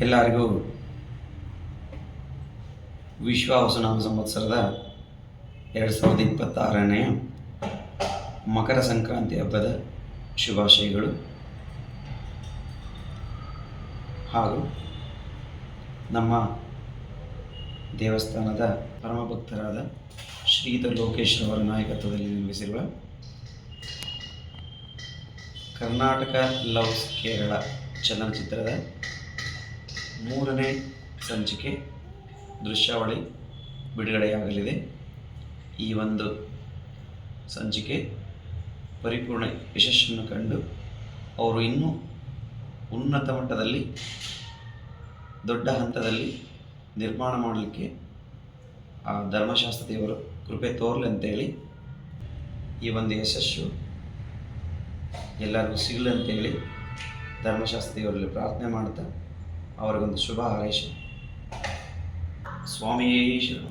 ಎಲ್ಲರಿಗೂ ವಿಶ್ವ ಹೊಸನಾಮ ಸಂವತ್ಸರದ ಎರಡು ಸಾವಿರದ ಇಪ್ಪತ್ತಾರನೆಯ ಮಕರ ಸಂಕ್ರಾಂತಿ ಹಬ್ಬದ ಶುಭಾಶಯಗಳು. ಹಾಗೂ ನಮ್ಮ ದೇವಸ್ಥಾನದ ಪರಮಭಕ್ತರಾದ ಶ್ರೀಧರ್ ಲೋಕೇಶ್ ಅವರ ನಾಯಕತ್ವದಲ್ಲಿ ನಿರ್ಮಿಸಿರುವ ಕರ್ನಾಟಕ ಲವ್ಸ್ ಕೇರಳ ಚಲನಚಿತ್ರದ ಮೂರನೇ ಸಂಚಿಕೆ ದೃಶ್ಯಾವಳಿ ಬಿಡುಗಡೆಯಾಗಲಿದೆ. ಈ ಒಂದು ಸಂಚಿಕೆ ಪರಿಪೂರ್ಣ ಯಶಸ್ಸನ್ನು ಕಂಡು ಅವರು ಇನ್ನೂ ಉನ್ನತ ಮಟ್ಟದಲ್ಲಿ, ದೊಡ್ಡ ಹಂತದಲ್ಲಿ ನಿರ್ಮಾಣ ಮಾಡಲಿಕ್ಕೆ ಆ ಧರ್ಮಶಾಸ್ತ್ರ ದೇವರು ಕೃಪೆ ತೋರಲಿ ಅಂತೇಳಿ ಈ ಒಂದು ಯಶಸ್ಸು ಎಲ್ಲರಿಗೂ ಸಿಗಲಿ ಅಂತೇಳಿ ಧರ್ಮಶಾಸ್ತ್ರ ದೇವರಲ್ಲಿ ಪ್ರಾರ್ಥನೆ ಮಾಡ್ತಾ ಅವರಿಗೊಂದು ಶುಭ ಹಾರೈಸಿ ಸ್ವಾಮಿಯೇ ಶರಣ